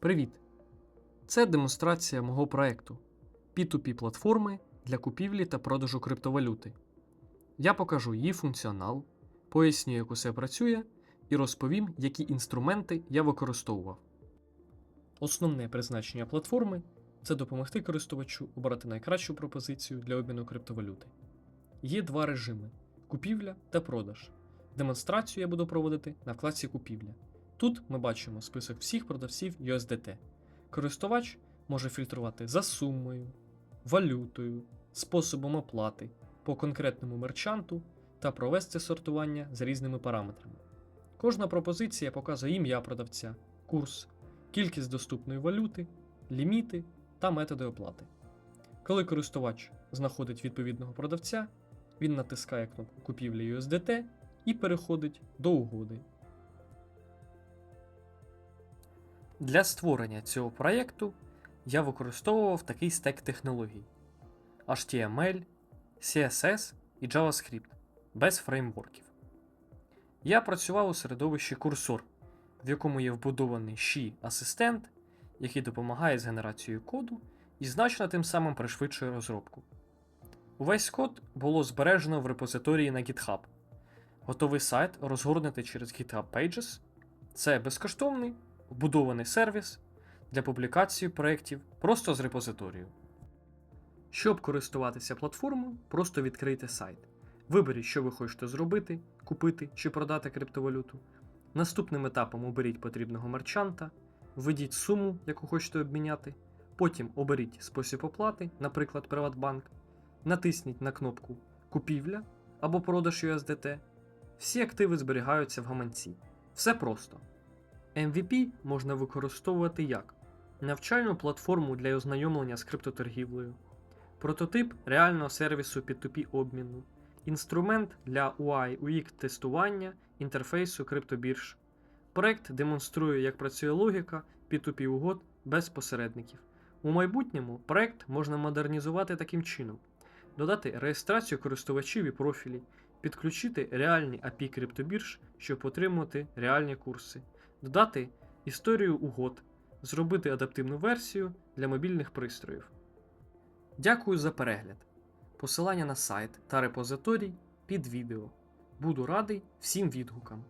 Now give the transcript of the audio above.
Привіт! Це демонстрація мого проекту P2P платформи для купівлі та продажу криптовалюти. Я покажу її функціонал, поясню, як усе працює, і розповім, які інструменти я використовував. Основне призначення платформи це допомогти користувачу обрати найкращу пропозицію для обміну криптовалюти. Є два режими: купівля та продаж. Демонстрацію я буду проводити на вкладці купівля. Тут ми бачимо список всіх продавців USDT. Користувач може фільтрувати за сумою, валютою, способом оплати по конкретному мерчанту та провести сортування за різними параметрами. Кожна пропозиція показує ім'я продавця, курс, кількість доступної валюти, ліміти та методи оплати. Коли користувач знаходить відповідного продавця, він натискає кнопку купівлі USDT і переходить до угоди. Для створення цього проєкту я використовував такий стек технологій: HTML, CSS і JavaScript без фреймворків. Я працював у середовищі курсор, в якому є вбудований Shi асистент, який допомагає з генерацією коду і значно тим самим пришвидшує розробку. Увесь код було збережено в репозиторії на GitHub. Готовий сайт розгорнути через GitHub Pages. Це безкоштовний вбудований сервіс для публікації проєктів просто з репозиторію. Щоб користуватися платформою, просто відкрийте сайт. Виберіть, що ви хочете зробити, купити чи продати криптовалюту. Наступним етапом оберіть потрібного мерчанта, введіть суму, яку хочете обміняти. Потім оберіть спосіб оплати, наприклад, Приватбанк. Натисніть на кнопку Купівля або продаж USDT. Всі активи зберігаються в гаманці. Все просто. MVP можна використовувати як? Навчальну платформу для ознайомлення з криптоторгівлею, прототип реального сервісу P2P обміну, інструмент для UI UX тестування інтерфейсу криптобірж. Проект демонструє, як працює логіка P2P угод без посередників. У майбутньому проект можна модернізувати таким чином: додати реєстрацію користувачів і профілі, підключити реальні API криптобірж, щоб отримувати реальні курси додати історію угод, зробити адаптивну версію для мобільних пристроїв. Дякую за перегляд. Посилання на сайт та репозиторій під відео. Буду радий всім відгукам.